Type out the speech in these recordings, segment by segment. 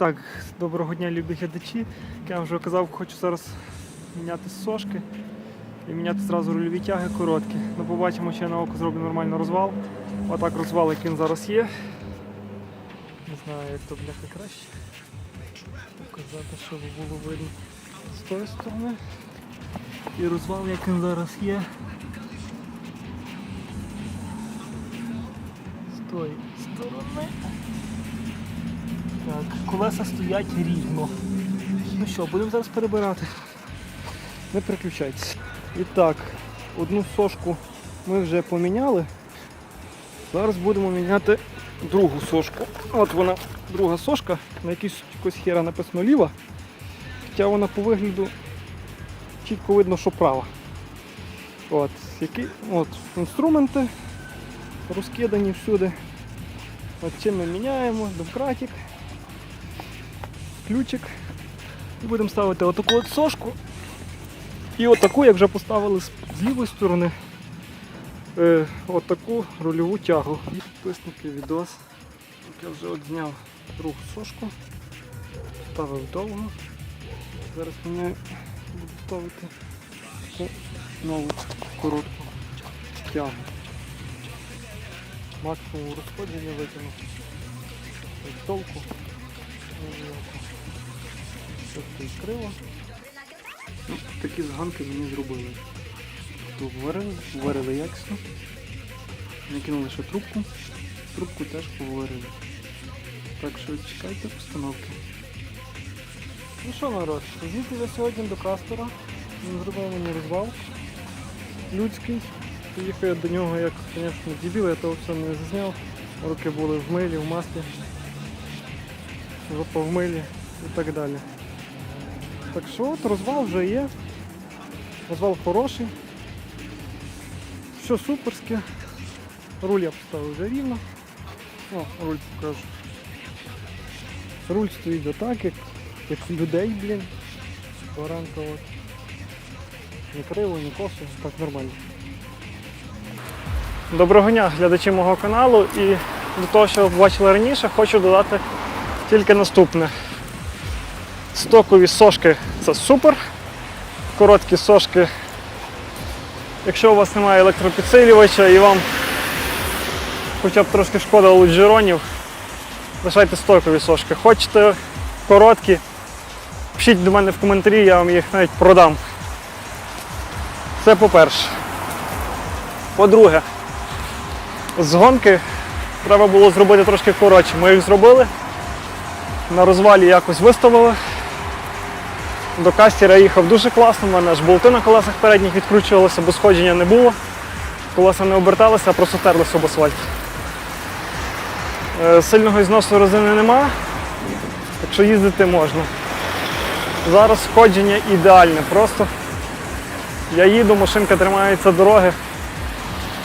Так, доброго дня, любі глядачі. Як я вже казав, хочу зараз міняти сошки і міняти зразу рульові тяги короткі. Ну, побачимо, чи я на око зроблю нормально розвал. Отак розвал, як він зараз є. Не знаю, як то бляха краще. Показати, щоб було видно з тої сторони. І розвал, як він зараз є. З тої сторони. Так, колеса стоять рівно. Ну що, будемо зараз перебирати. Не переключайтеся. І так, одну сошку ми вже поміняли. Зараз будемо міняти другу сошку. От вона, друга сошка, на якійсь хера написано ліва. Хоча вона по вигляду чітко видно, що права. От, які, от, інструменти розкидані всюди. От чим ми міняємо, домкратик ключик. І будемо ставити отаку от сошку. І отаку, як вже поставили з, лівої сторони, е, отаку рульову тягу. І підписники відос. Я вже от зняв другу сошку, ставив довго. Зараз міняю, буду ставити нову коротку тягу. Максимум розходження витягнув. Толку. Тут криво. Ну, такі зганки мені зробили. То варили, варили якісно. Накинули ще трубку. Трубку теж поварили. Так що чекайте постановки. Ну що народ, з'їздив я сьогодні до Кастера. Він зробив мені розвал. Людський. Поїхав я до нього як, звісно, дебіл, я того все не зазняв. Руки були в милі, в маслі, жопа в милі і так далі. Так що от розвал вже є. Розвал хороший. Все суперське. Руль я поставив вже рівно. О, руль покажу. Руль стоїть отак, як, як людей, блін. Баранка от. Ні криво, ні косо, так нормально. Доброго дня, глядачі мого каналу. І до того, що ви бачили раніше, хочу додати тільки наступне. Стокові сошки це супер. Короткі сошки. Якщо у вас немає електропідсилювача і вам хоча б трошки шкода лоджеронів, лишайте стокові сошки. Хочете короткі, пишіть до мене в коментарі, я вам їх навіть продам. Це по-перше. По-друге, з гонки треба було зробити трошки коротше. Ми їх зробили. На розвалі якось виставили. До кастера їхав дуже класно, в мене аж болти на колесах передніх відкручувалися, бо сходження не було. Колеса не оберталися, а просто терлися об асфальт. Е, Сильного зносу резини нема, так що їздити можна. Зараз сходження ідеальне, просто я їду, машинка тримається дороги.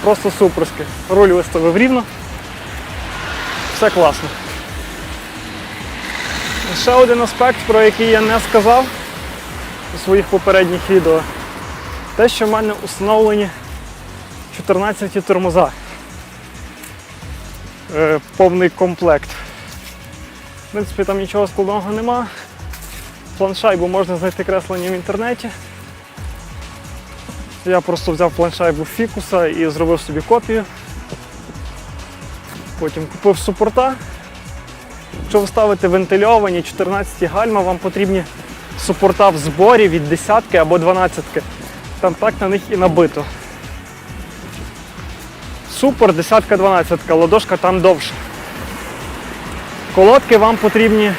Просто суперське. Руль виставив рівно. Все класно. Ще один аспект, про який я не сказав у своїх попередніх відео. Те, що в мене установлені 14 тормоза. Е, повний комплект. В принципі, там нічого складного нема. Планшайбу можна знайти креслення в інтернеті. Я просто взяв планшайбу фікуса і зробив собі копію. Потім купив супорта. Якщо ви ставите вентильовані 14 гальма, вам потрібні супорта в зборі від 10 або 12. Там так на них і набито. Супер, 10-12, ладошка там довша. Колодки вам потрібні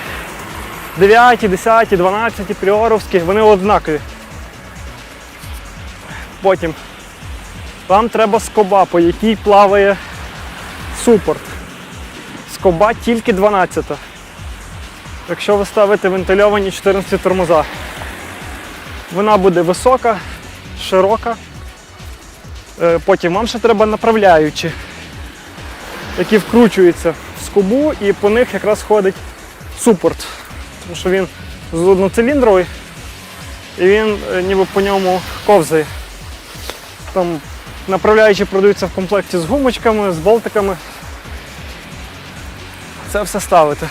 9, 10, 12 пріоровські, вони однакові. Потім вам треба скоба, по якій плаває супорт. Скоба тільки 12. Якщо ви ставите вентильовані 14 тормоза, вона буде висока, широка. Е, Потім вам ще треба направляючі, які вкручуються в скобу і по них якраз ходить супорт. Тому що він з одноциліндровий і він е, ніби по ньому ковзає. Там направляючі продаються в комплекті з гумочками, з болтиками. Це все ставити.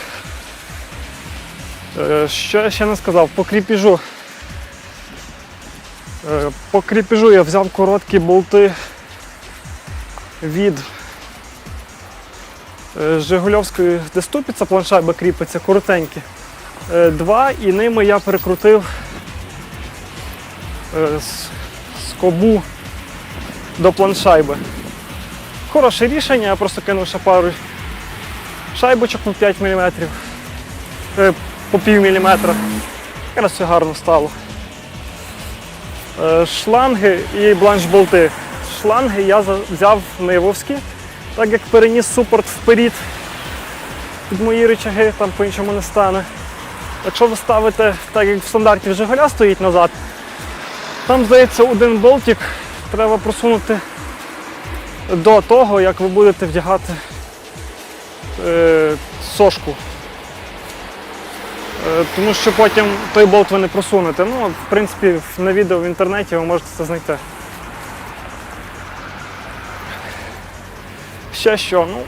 Е, Що я ще не сказав? По кріпіжу. Е, По кріпіжу я взяв короткі болти від е, Жигульовської, де ступиця планшайба кріпиться, коротенькі. Два і ними я перекрутив скобу до планшайби. Хороше рішення, я просто кинув ще пару шайбочок по 5 мм, по пів міліметра. Якраз все гарно стало. Е, Шланги і бланш-болти. Шланги я взяв нивовські, так як переніс супорт вперед під мої речаги, там по-іншому не стане. Якщо ви ставите, так як в стандарті Жигуля стоїть назад, там, здається, один болтик треба просунути до того, як ви будете вдягати е, сошку. Е, тому що потім той болт ви не просунете. Ну, в принципі, на відео в інтернеті ви можете це знайти. Ще що, ну,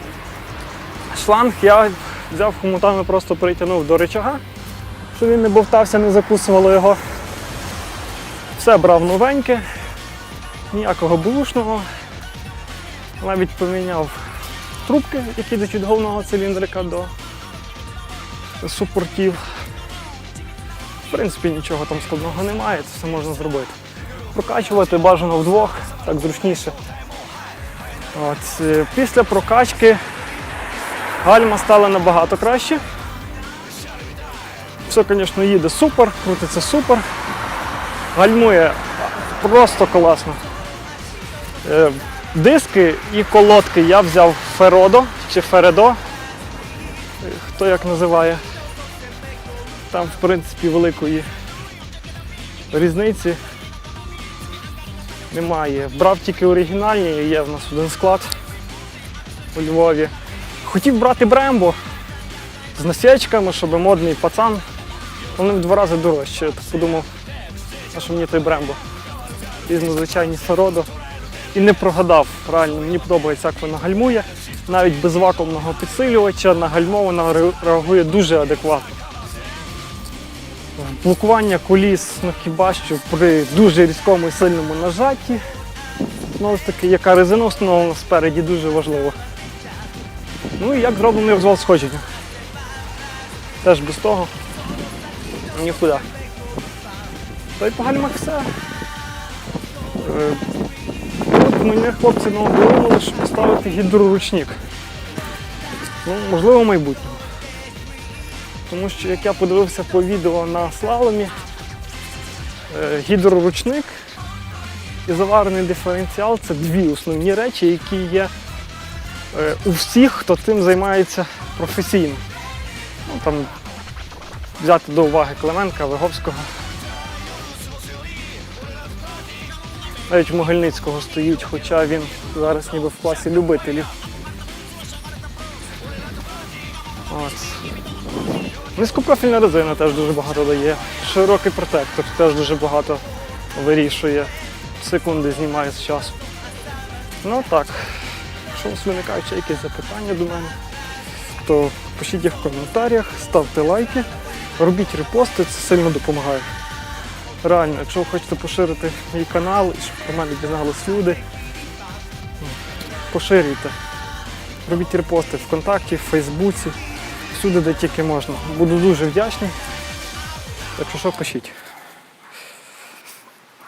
шланг я взяв хомутами, просто притягнув до рычага, щоб він не бовтався, не закусувало його. Все брав новеньке, ніякого бушного. Навіть поміняв трубки, які йдуть від головного циліндрика до супортів. В принципі, нічого там складного немає, це все можна зробити. Прокачувати бажано вдвох, так зручніше. От, е, після прокачки гальма стала набагато краще. Все, звісно, їде супер, крутиться супер. Гальмує просто класно. Е, Диски і колодки я взяв Феродо чи Фередо, е, хто як називає. Там, в принципі, великої різниці немає. Брав тільки оригінальні, є в нас один склад у Львові. Хотів брати Брембо з насічками, щоб модний пацан. Вони в два рази дорожчі. Я подумав, а що мені той Брембо. Різно звичайні Феродо. І не прогадав. Реально, мені подобається, як вона гальмує. Навіть без вакуумного підсилювача на гальмо вона реагує дуже адекватно. Блокування коліс, ну хіба що при дуже різкому і сильному нажатті. Знову ж таки, яка резина встановлена спереді, дуже важливо. Ну і як зроблений розвал сходження. Теж без того нікуди. Та й по гальмах все. Е, От мене хлопці наоборудили, щоб поставити гідроручник. Ну, можливо, в майбутньому. Тому що як я подивився по відео на слаломі, е, гідроручник і заварений диференціал це дві основні речі, які є е, у всіх, хто цим займається професійно. Ну, там, взяти до уваги Клименка, Виговського. Навіть Могильницького стоїть, хоча він зараз ніби в класі любителів. Низькопрофільна резина теж дуже багато дає. Широкий протектор теж дуже багато вирішує. Секунди знімає з часу. Ну так. Якщо у вас виникають якісь запитання до мене, то пишіть їх в коментарях, ставте лайки, робіть репости, це сильно допомагає. Реально, якщо ви хочете поширити мій канал і щоб про мене дізнались люди, ну, поширюйте. Робіть репости ВКонтакті, в Фейсбуці, всюди, де тільки можна. Буду дуже вдячний. Якщо що, пишіть.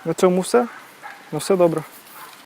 На цьому все. На все добре.